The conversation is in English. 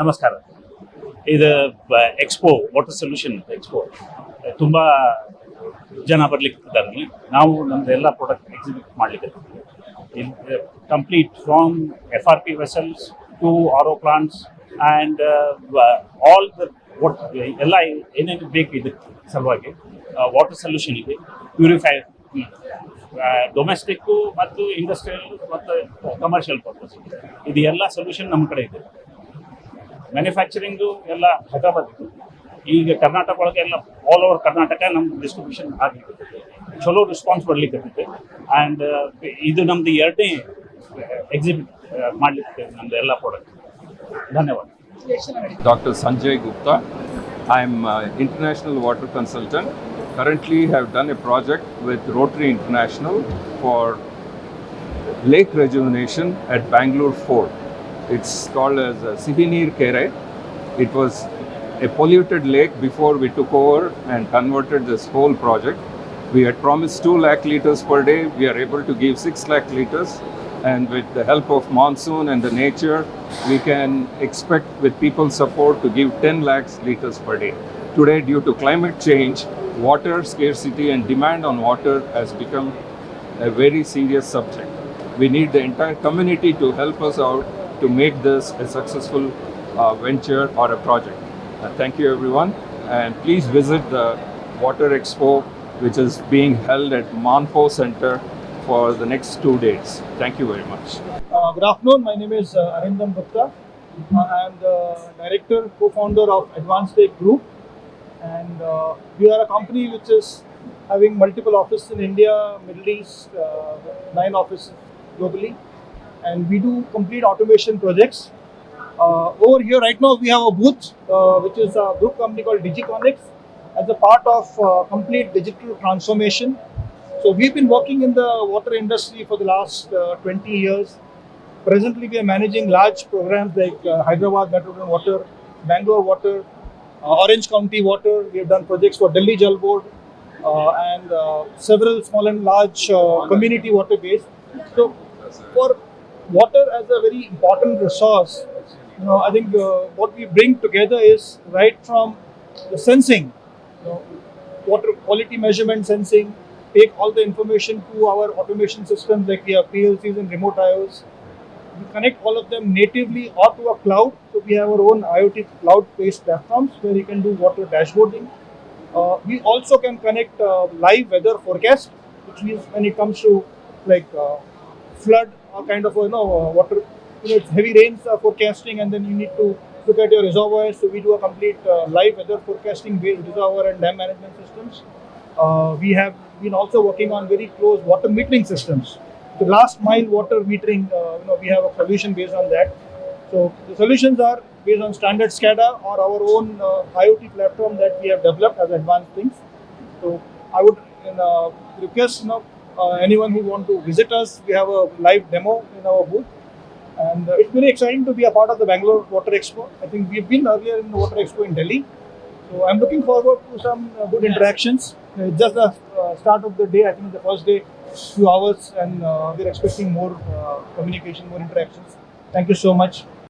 ನಮಸ್ಕಾರ. ಇದು expo water solution expo ತುಂಬ ಜನ ಬರ್ಲಿಕ್ಕೆ ನಾವು ನಮ್ದು ಎಲ್ಲ ಪ್ರಾಡಕ್ಟ್ ಎಕ್ಸಿಬಿಟ್ ಮಾಡ್ಲಿಕ್ಕೆ complete from F R P vessels to R O plants and all the what ಎಲ್ಲ ಏನೇನು ಬೇಕು ಇದಕ್ಕೆ ಸಲುವಾಗಿ ವಾಟರ್ ಸೊಲ್ಯೂಷನ್ ಇದೆ ಪ್ಯೂರಿಫೈ ಡೊಮೆಸ್ಟಿಕ್ಕು ಮತ್ತು ಇಂಡಸ್ಟ್ರಿಯಲ್ ಮತ್ತು ಕಮರ್ಷಿಯಲ್ ಪರ್ಪಸ್ ಇದು ಎಲ್ಲ ಸೊಲ್ಯೂಷನ್ ನಮ್ಮ ಕಡೆ ಇದೆ. ಮ್ಯಾನುಫ್ಯಾಕ್ಚರಿಂಗು ಎಲ್ಲ ಹೈದರಾಬಾದ್ ಇತ್ತು. ಈಗ ಕರ್ನಾಟಕ ಒಳಗೆ ಎಲ್ಲ ಆಲ್ ಓವರ್ ಕರ್ನಾಟಕ ನಮ್ಮ ಡಿಸ್ಟ್ರಿಬ್ಯೂಷನ್ ಆಗಿ ಚಲೋ ರೆಸ್ಪಾನ್ಸ್ ಬರಲಿಕ್ಕೆ ಆ್ಯಂಡ್ ಇದು ನಮ್ಮದು ಎರಡನೇ ಎಕ್ಸಿಬಿಟ್ uh, ಮಾಡಲಿಕ್ಕೆ ನಮ್ಮದು ಎಲ್ಲ ಪ್ರಾಡಕ್ಟ್ ಧನ್ಯವಾದ. Doctor Sanjay Gupta I am international water consultant currently have done a project with Rotary International for lake rejuvenation at Bangalore fort It's called as uh, Sihinir Kere. It was a polluted lake before we took over and converted this whole project. We had promised 2 lakh liters per day. We are able to give 6 lakh liters. And with the help of monsoon and the nature, we can expect with people's support to give 10 lakhs liters per day. Today, due to climate change, water scarcity and demand on water has become a very serious subject. We need the entire community to help us out to make this a successful uh, venture or a project. Uh, thank you, everyone, and please visit the Water Expo, which is being held at Manpo Center for the next two days. Thank you very much. Uh, good afternoon. My name is uh, Arindam Gupta. Uh, I am the director, co-founder of Advanced Tech Group, and uh, we are a company which is having multiple offices in India, Middle East, uh, nine offices globally, and we do complete automation projects. Uh, over here, right now, we have a booth, uh, which is a group company called Digiconics, as a part of uh, complete digital transformation. So we've been working in the water industry for the last uh, 20 years. Presently, we are managing large programs like uh, Hyderabad Metropolitan Water, Bangalore Water, uh, Orange County Water. We have done projects for Delhi Jal Board uh, and uh, several small and large uh, community water base. So, for water as a very important resource, you know, I think uh, what we bring together is right from the sensing, you know, water quality measurement sensing, take all the information to our automation systems like we have PLCs and remote IOs. We connect all of them natively or to a cloud. So we have our own IoT cloud-based platforms where you can do water dashboarding. Uh, we also can connect uh, live weather forecast, which means when it comes to like uh, flood or kind of you know uh, water, you know, it's heavy rains uh, forecasting, and then you need to look at your reservoirs. So we do a complete uh, live weather forecasting based reservoir and dam management systems. Uh, we have been also working on very close water metering systems. The last mile water metering, uh, you know, we have a solution based on that. So the solutions are based on standard SCADA or our own uh, IoT platform that we have developed as advanced things. So I would uh, request you know uh, anyone who want to visit us. We have a live demo in our booth, and uh, it's very exciting to be a part of the Bangalore Water Expo. I think we've been earlier in the Water Expo in Delhi, so I'm looking forward to some uh, good interactions. Uh, just the uh, start of the day. I think the first day, few hours, and uh, we're expecting more uh, communication, more interactions. Thank you so much.